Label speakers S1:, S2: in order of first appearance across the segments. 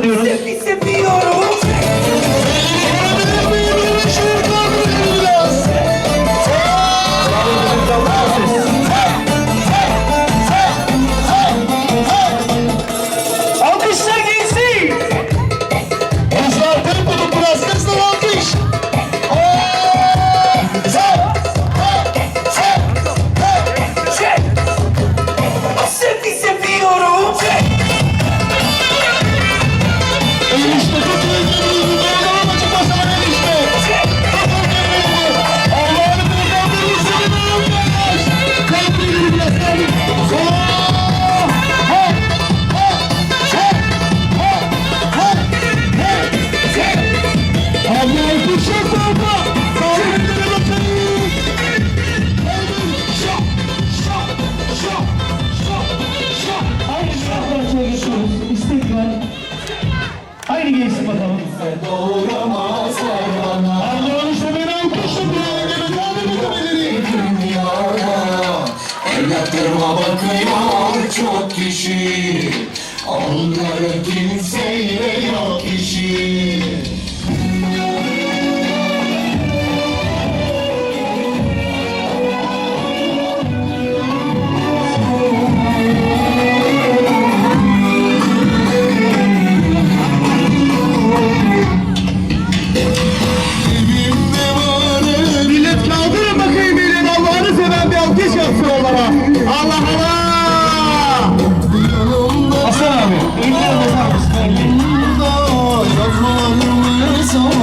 S1: sahip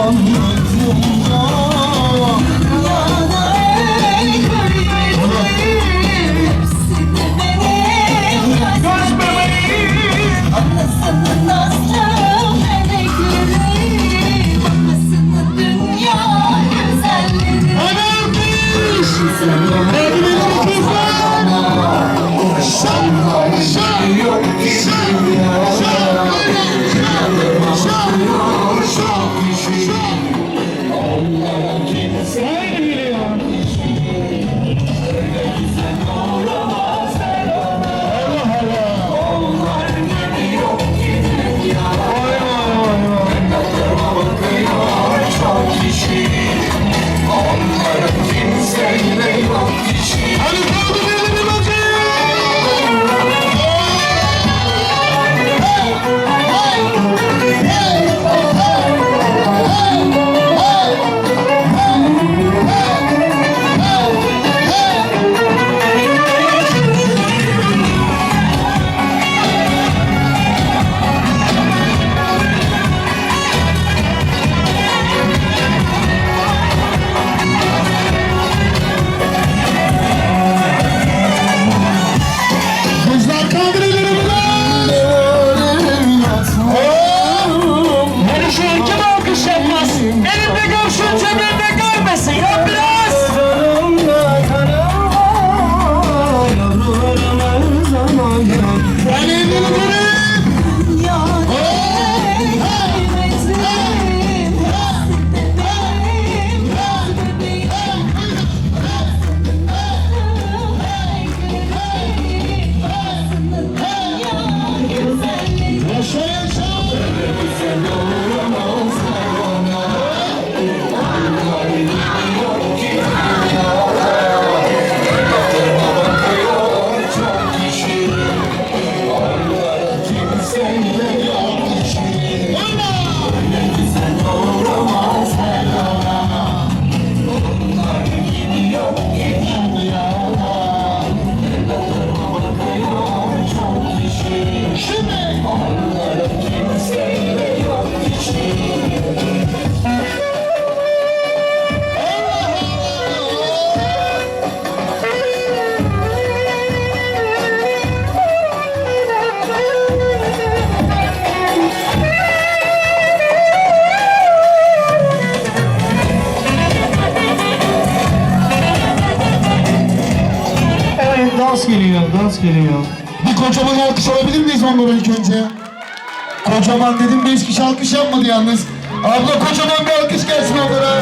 S2: Yazmalarımı zamanlarımda
S1: Göz bebeğim.
S2: Anlasının aslı melekleri Babasının
S1: geliyor, dans geliyor.
S3: Bir kocaman alkış alabilir miyiz onlara ilk önce? Kocaman dedim beş kişi alkış yapmadı yalnız. Abla kocaman bir alkış gelsin onlara.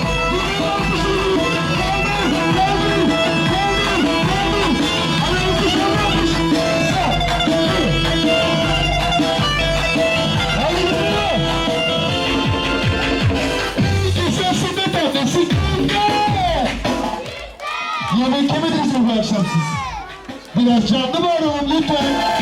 S3: arkadaşlar. Canlı bağıralım lütfen.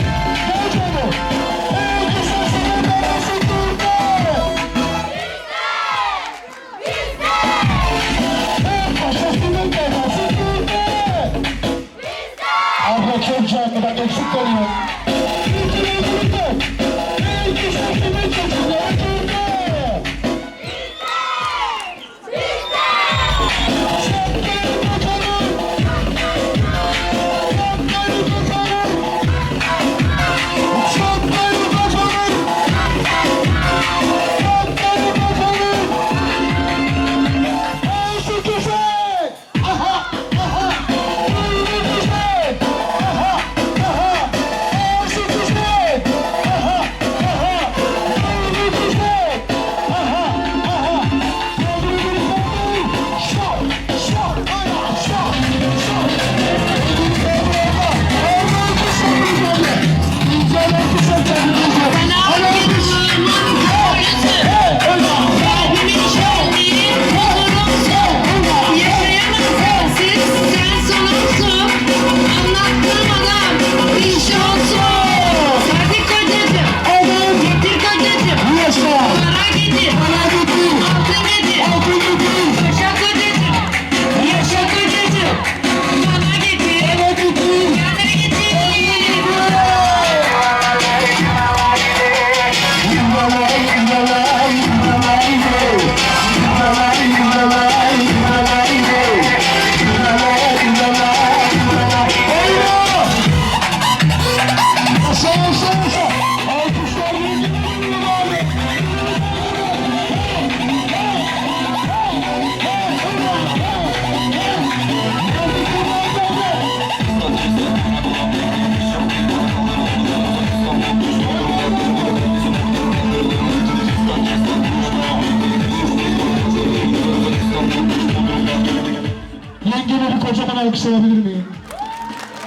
S3: kocaman alkışlayabilir miyim?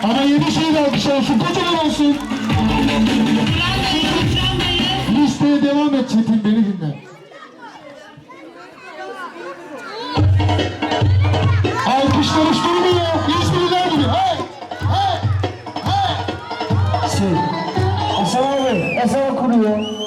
S3: Ama yedi şey de alkış olsun, kocaman olsun. Listeye devam et Çetin, beni dinle. Alkış karıştırmıyor, İzmir'den gibi. Hey! Hey! Hey!
S1: Şey, Esen abi, Esen kuruyor.